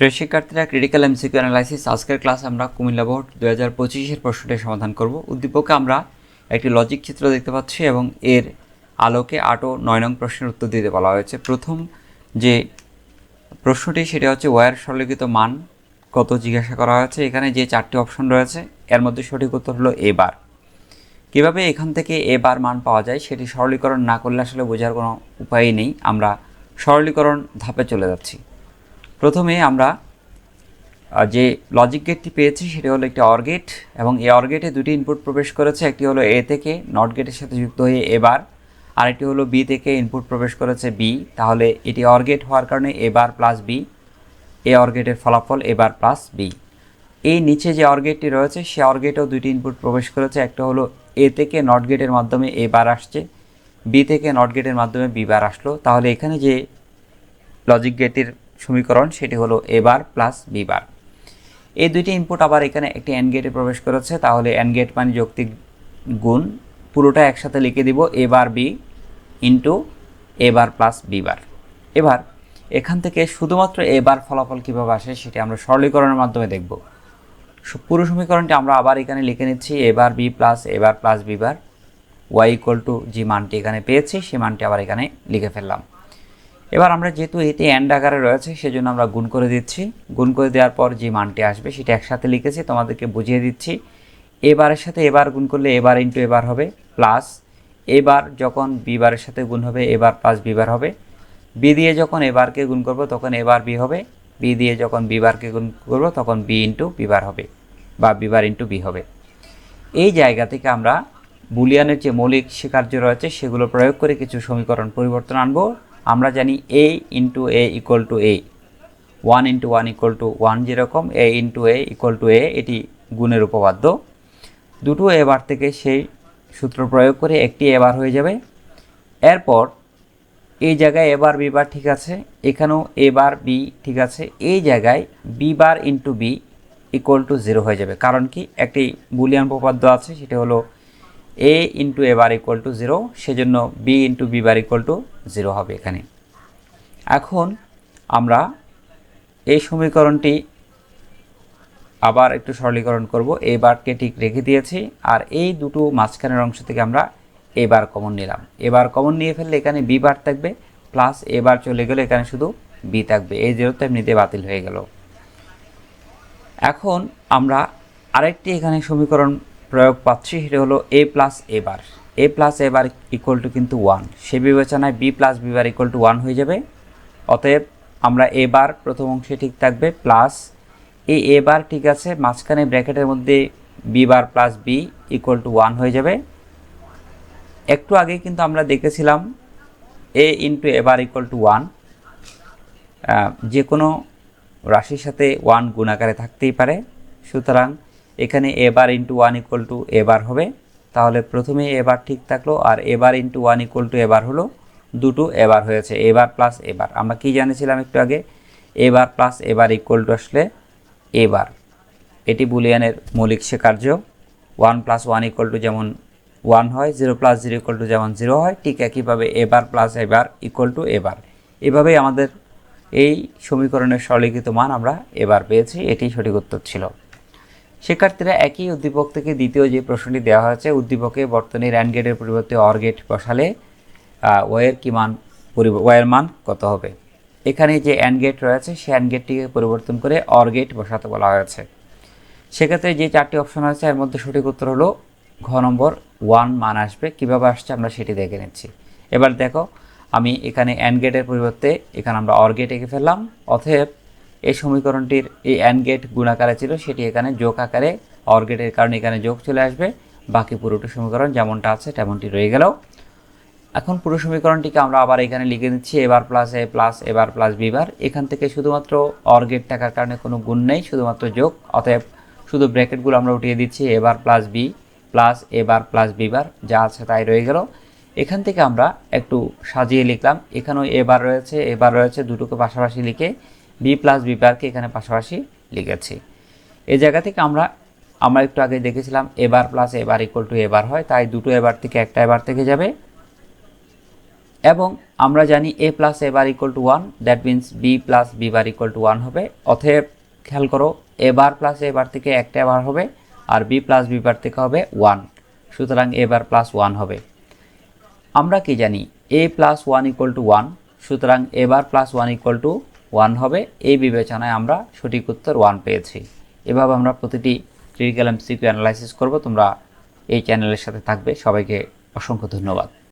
প্রিয় শিক্ষার্থীরা critical MCQ analysis আজকের ক্লাস আমরা কুমিল্লা বোর্ড দু হাজার পঁচিশের প্রশ্নটি সমাধান করব। উদ্দীপকে আমরা একটি লজিক চিত্র দেখতে পাচ্ছি এবং এর আলোকে আট ও নয় নং প্রশ্নের উত্তর দিতে বলা হয়েছে। প্রথম যে প্রশ্নটি, সেটা হচ্ছে ওয়ার সরলীকৃত মান কত জিজ্ঞাসা করা হয়েছে। এখানে যে চারটি অপশন রয়েছে, এর মধ্যে সঠিক উত্তর হলো এ বার কীভাবে এখান থেকে এ বার মান পাওয়া যায়, সেটি সরলীকরণ না করলে আসলে বোঝার কোনো উপায়ই নেই। আমরা সরলীকরণ ধাপে চলে যাচ্ছি। প্রথমে আমরা যে লজিক গেটটি পেয়েছি সেটি হলো একটি অর গেট এবং এই অর গেটে দুটি ইনপুট প্রবেশ করেছে। একটি হলো এ থেকে নট গেটের সাথে যুক্ত হয়ে এবার, আরেকটি হলো বি থেকে ইনপুট প্রবেশ করেছে বি তাহলে এটি অর গেট হওয়ার কারণে এবার প্লাস বি এ অর গেটের ফলাফল এবার প্লাস বি এই নিচে যে অর গেটটি রয়েছে, সে অর গেটেও দুটি ইনপুট প্রবেশ করেছে। একটা হলো এ থেকে নট গেটের মাধ্যমে এ বার আসছে বি থেকে নট গেটের মাধ্যমে বি বার আসলো। তাহলে এখানে যে লজিক গেটের সমীকরণ, সেটি হলো এ বার প্লাস বি বার। এই দুইটি ইনপুট আবার এখানে একটি এন গেটে প্রবেশ করেছে, তাহলে এন গেট মানে যৌক্তিক গুণ। পুরোটা একসাথে লিখে দিব A bar B into A bar plus B bar. এবার, এখান থেকে শুধুমাত্র এ বার ফলাফল কীভাবে আসে, সেটি আমরা সরলীকরণের মাধ্যমে দেখব। সু- পুরো সমীকরণটি আমরা আবার এখানে লিখে নিচ্ছি এবার B plus A bar plus B bar Y equal to যে মানটি এখানে পেয়েছি সেই মানটি আবার এখানে লিখে ফেললাম। এবার আমরা যেহেতু এটি অ্যান্ড আকারে রয়েছে, সেজন্য আমরা গুণ করে দিচ্ছি। গুণ করে দেওয়ার পর যে মানটি আসবে, সেটা একসাথে লিখেছি, তোমাদেরকে বুঝিয়ে দিচ্ছি। এবারের সাথে এবার গুণ করলে এবার ইন্টু এবার হবে প্লাস এবার যখন বিবারের সাথে গুণ হবে, এবার প্লাস বিবার হবে। বি দিয়ে যখন এবারকে গুণ করব, তখন এবার বি হবে। বি দিয়ে যখন বিবারকে গুণ করব, তখন বি ইন্টু বিবার হবে, বা বিবার ইন্টু বি হবে। এই জায়গা থেকে আমরা বুলিয়ানের যে মৌলিক স্বীকার্য রয়েছে, সেগুলো প্রয়োগ করে কিছু সমীকরণ পরিবর্তন আনব। আমরা জানি A into A equal to A one into one equal to one যেরকম A into A equal to A এটি গুণের উপপাদ্য। দুটো এবার থেকে সেই সূত্র প্রয়োগ করে একটি এবার হয়ে যাবে। এরপর এই জায়গায় এবার বি বার ঠিক আছে, এখানেও এবার বি ঠিক আছে, এই জায়গায় B bar into B equal to zero হয়ে যাবে। কারণ কি, একটি বুলিয়ান উপপাদ্য আছে, সেটা হলো A into A bar equal to zero সেজন্য B into B bar equal to zero হবে এখানে। এখন আমরা এই সমীকরণটি আবার একটু সরলীকরণ করব। এই বারকে ঠিক রেখে দিয়েছি, আর এই দুটো মাঝখানের অংশ থেকে আমরা এবার কমন নিলাম। এবার কমন নিয়ে ফেললে এখানে বি বার থাকবে প্লাস এবার চলে গেলে এখানে শুধু বি থাকবে। এই জিরোতে এমনিতে বাতিল হয়ে গেল। এখন আমরা আরেকটি এখানে সমীকরণ প্রয়োগ পাচ্ছি সেটা হলো A plus A bar A plus A bar equal to কিন্তু ওয়ান সে বিবেচনায় B plus B bar equal to one হয়ে যাবে। অতএব আমরা এ বার প্রথম অংশে ঠিক থাকবে প্লাস এই এ বার ঠিক আছে, মাঝখানে ব্র্যাকেটের মধ্যে B bar plus B equal to one হয়ে যাবে। একটু আগে কিন্তু আমরা দেখেছিলাম A into A bar equal to one যে কোনো রাশির সাথে ওয়ান গুণাকারে থাকতেই পারে। সুতরাং এখানে এবার ইন্টু ওয়ান ইকুয়াল টু এবার হবে তাহলে প্রথমে এবার ঠিক থাকল আর এবার ইন্টু ওয়ান ইকুয়াল টু এবার হলো দুটো এবার হয়েছে এবার প্লাস এবার আমরা কি জানিয়েছিলাম একটু আগে এবার প্লাস এবার ইকুয়াল টু আসলে এবার এটি বুলিয়ানের মৌলিক স্বীকার্য one plus one equal to যেমন ওয়ান হয় zero plus zero equal to যেমন জিরো হয় ঠিক একইভাবে এবার প্লাস এবার ইকুয়াল টু এবার এভাবেই আমাদের এই সমীকরণের সরলীকৃত মান আমরা এবার পেয়েছি এটি সঠিক উত্তর ছিল শিক্ষার্থীরা একই উদ্দীপক থেকে দ্বিতীয় যে প্রশ্নটি দেওয়া হয়েছে, উদ্দীপকে বর্তনী র্যান্ড গেটের পরিবর্তে অর গেট বসালে ওয়ের কি মান ওয়ের মান কত হবে? এখানে যে অ্যান্ড গেট রয়েছে, সেই অ্যান্ড গেটটিকে পরিবর্তন করে অর গেট বসাতে বলা হয়েছে। সেক্ষেত্রে যে চারটি অপশন আছে, এর মধ্যে সঠিক উত্তর হলো ঘ নম্বর, ওয়ান মান আসবে। কীভাবে আসছে আমরা সেটি দেখে নিচ্ছি। এবার দেখো, আমি এখানে অ্যান্ড গেটের পরিবর্তে, এখানে আমরা অর গেট এঁকে ফেললাম, অতএব এই সমীকরণটির এই অ্যান্ড গেট গুণাকারে ছিল, সেটি এখানে যোগ আকারে অর গেটের কারণে এখানে যোগ চলে আসবে। বাকি পুরোটি সমীকরণ যেমনটা আছে, তেমনটি রয়ে গেল। এখন পুরো সমীকরণটিকে আমরা আবার এখানে লিখে দিচ্ছি A bar plus A plus A bar plus B bar এখান থেকে শুধুমাত্র অর গেট থাকার কারণে কোনো গুণ নেই, শুধুমাত্র যোগ। অতএব শুধু ব্র্যাকেটগুলো আমরা উঠিয়ে দিচ্ছি A bar plus B plus A bar plus B bar যা আছে তাই রয়ে গেল। এখান থেকে আমরা একটু সাজিয়ে লিখলাম। এখানেও এবার রয়েছে এবার রয়েছে, দুটোকে পাশাপাশি লিখে বি প্লাস বি বিবারকে এখানে পাশাপাশি লিখেছি এই জায়গা থেকে আমরা আমরা একটু আগে দেখেছিলাম এবার প্লাস এবার ইকুয়াল টু এবার হয় তাই দুটো এবার থেকে একটা এবার থেকে যাবে এবং আমরা জানি A plus A bar bar equal to one that means B plus B bar equal to one হবে অতএব খেয়াল করো এবার প্লাস এবার থেকে একটা এবার হবে আর বি প্লাস বি বার থেকে হবে ওয়ান সুতরাং এবার প্লাস ওয়ান হবে আমরা কি জানি A plus one equal to one সুতরাং A bar plus one equal to one হবে। এই বিবেচনায় আমরা সঠিক উত্তর ওয়ান পেয়েছি। এভাবে আমরা প্রতিটি ক্রিটিক্যাল এমসিকিউ অ্যানালাইসিস করব। তোমরা এই চ্যানেলের সাথে থাকবে। সবাইকে অসংখ্য ধন্যবাদ।